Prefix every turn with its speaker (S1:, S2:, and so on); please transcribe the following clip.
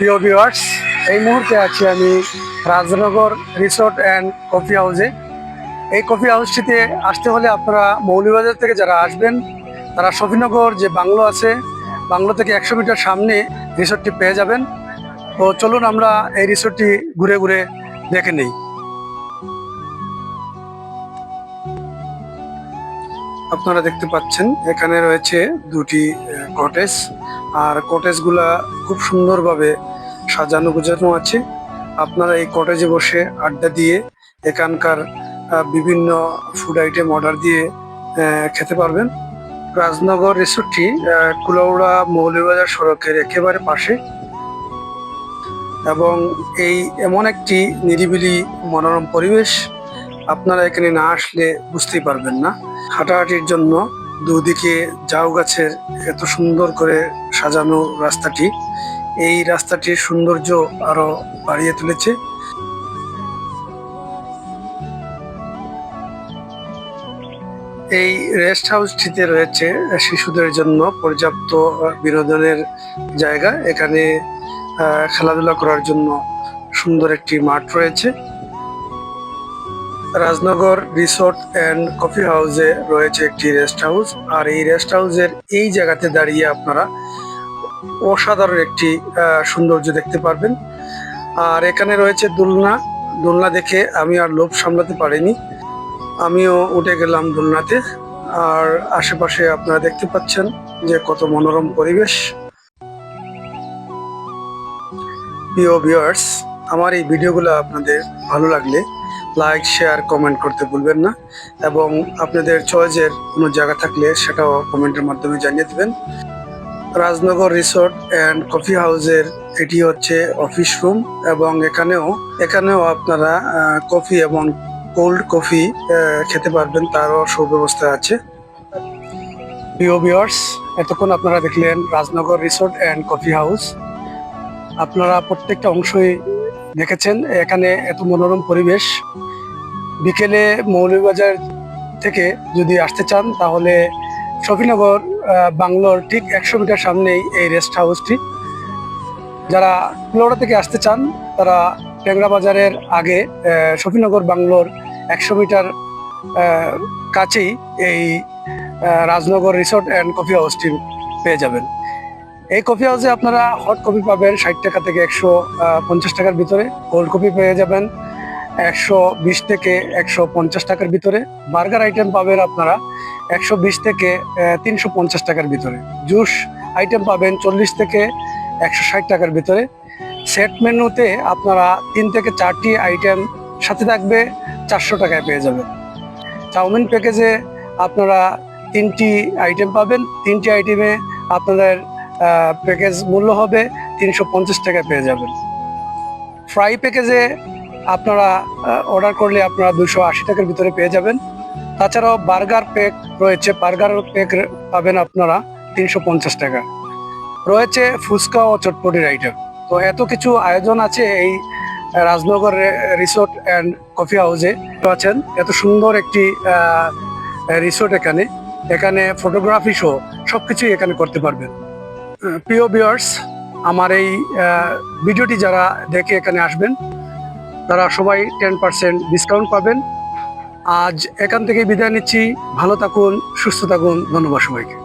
S1: প্রিয় ভিউয়ার্স এই মুহূর্তে আছি আমি রাজনগর রিসোর্ট অ্যান্ড কফি হাউসে। এই কফি হাউসটিতে আসতে হলে আপনারা মৌলিবাজার থেকে যারা আসবেন, তারা শফিনগর যে বাংলো আছে, বাংলো থেকে একশো মিটার সামনে রিসোর্টটি পেয়ে যাবেন। তো চলুন আমরা এই রিসোর্টটি ঘুরে ঘুরে দেখে নিই। আপনারা দেখতে পাচ্ছেন, এখানে রয়েছে দুটি কটেজ আর কটেজগুলা খুব সুন্দরভাবে সাজানো গোছানো আছে। আপনারা এই কটেজে বসে আড্ডা দিয়ে এখানকার বিভিন্ন ফুড আইটেম অর্ডার দিয়ে খেতে পারবেন। রাজনগর রিসোর্টটি কুলাউড়া মৌলভীবাজার সড়কের একেবারে পাশে। এবং এই এমন একটি নিরিবিলি মনোরম পরিবেশ আপনারা এখানে না আসলে বুঝতেই পারবেন না। হাঁটাহাঁটির জন্য দুদিকে জাউ গাছের এত সুন্দর করে সাজানো রাস্তাটি। এই রাস্তাটির সৌন্দর্য আরও বাড়িয়ে তুলেছে। এই রেস্ট হাউসটিতে রয়েছে শিশুদের জন্য পর্যাপ্ত বিনোদনের জায়গা। এখানে খেলাধুলা করার জন্য সুন্দর একটি মাঠ রয়েছে। রাজনগর রিসোর্ট অ্যান্ড কফি হাউসে রয়েছে একটি রেস্ট হাউস। আর এই রেস্ট হাউসের এই জায়গাতে দাঁড়িয়ে আপনারা অসাধারণ একটি সৌন্দর্য দেখতে পারবেন। আর এখানে রয়েছে দোলনা। দোলনা দেখে আমি আর লোভ সামলাতে পারিনি। আমিও উঠে গেলাম দোলনাতে। আর আশেপাশে আপনারা দেখতে পাচ্ছেন যে কত মনোরম পরিবেশ। প্রিয় ভিউয়ার্স আমার এই ভিডিওগুলো আপনাদের ভালো লাগলে লাইক শেয়ার কমেন্ট করতে ভুলবেন না। এবং আপনাদের চয়েসের কোনো জায়গা থাকলে সেটাও কমেন্টের মাধ্যমে জানিয়ে দেবেন। রাজনগর রিসোর্ট অ্যান্ড কফি হাউসের এটি হচ্ছে অফিস রুম এবং এখানেও এখানেও আপনারা কফি এবং কোল্ড কফি খেতে পারবেন। তারও সুব্যবস্থা আছে। প্রিয় ভিউয়ার্স এতক্ষণ আপনারা দেখলেন Rajnagar resort and coffee house আপনারা প্রত্যেকটা অংশই দেখেছেন, এখানে এত মনোরম পরিবেশ। বিকেলে মৌলভীবাজার থেকে যদি আসতে চান, তাহলে শফিনগর বাংলোর ঠিক একশো মিটার সামনেই এই রেস্ট হাউসটি। যারা কুলোড়া থেকে আসতে চান, তারা টেংরা বাজারের আগে শফিনগর, বাংলোর একশো মিটার কাছেই এই রাজনগর রিসোর্ট অ্যান্ড কফি হাউসটি পেয়ে যাবেন। এই কফি হাউসে আপনারা হট কফি পাবেন ষাট টাকা থেকে একশো পঞ্চাশ টাকার ভিতরে। কোল্ড কফি পেয়ে যাবেন একশো বিশ থেকে একশো পঞ্চাশ টাকার ভিতরে। বার্গার আইটেম পাবেন আপনারা একশো বিশ থেকে তিনশো পঞ্চাশ টাকার ভিতরে। জুস আইটেম পাবেন চল্লিশ থেকে একশো ষাট টাকার ভিতরে। সেট মেনুতে আপনারা তিন থেকে চারটি আইটেম সাথে থাকবে, চারশো টাকায় পেয়ে যাবেন। চাউমিন প্যাকেজে আপনারা তিনটি আইটেম পাবেন। তিনটি আইটেমে আপনাদের প্যাকেজ মূল্য হবে তিনশো পঞ্চাশ টাকায় পেয়ে যাবেন। ফ্রাই প্যাকেজে আপনারা অর্ডার করলে আপনারা দুশো আশি টাকার ভিতরে পেয়ে যাবেন। তাছাড়াও বার্গার প্যাক রয়েছে বার্গার প্যাক পাবেন আপনারা তিনশো পঞ্চাশ টাকা। রয়েছে ফুচকা ও চটপটির আইটেম তো এত কিছু আয়োজন আছে এই রাজনগর রিসোর্ট অ্যান্ড কফি হাউসে আছেন, এত সুন্দর একটি রিসোর্ট এখানে। এখানে ফটোগ্রাফি শো সব কিছুই এখানে করতে পারবেন। প্রিয় বিয়ার্স আমার এই ভিডিওটি যারা দেখে এখানে আসবেন, তারা সবাই টেন পার্সেন্ট ডিসকাউন্ট পাবেন। আজ এখান থেকে বিদায় নিচ্ছি। ভালো থাকুন, সুস্থ থাকুন। ধন্যবাদ সবাইকে।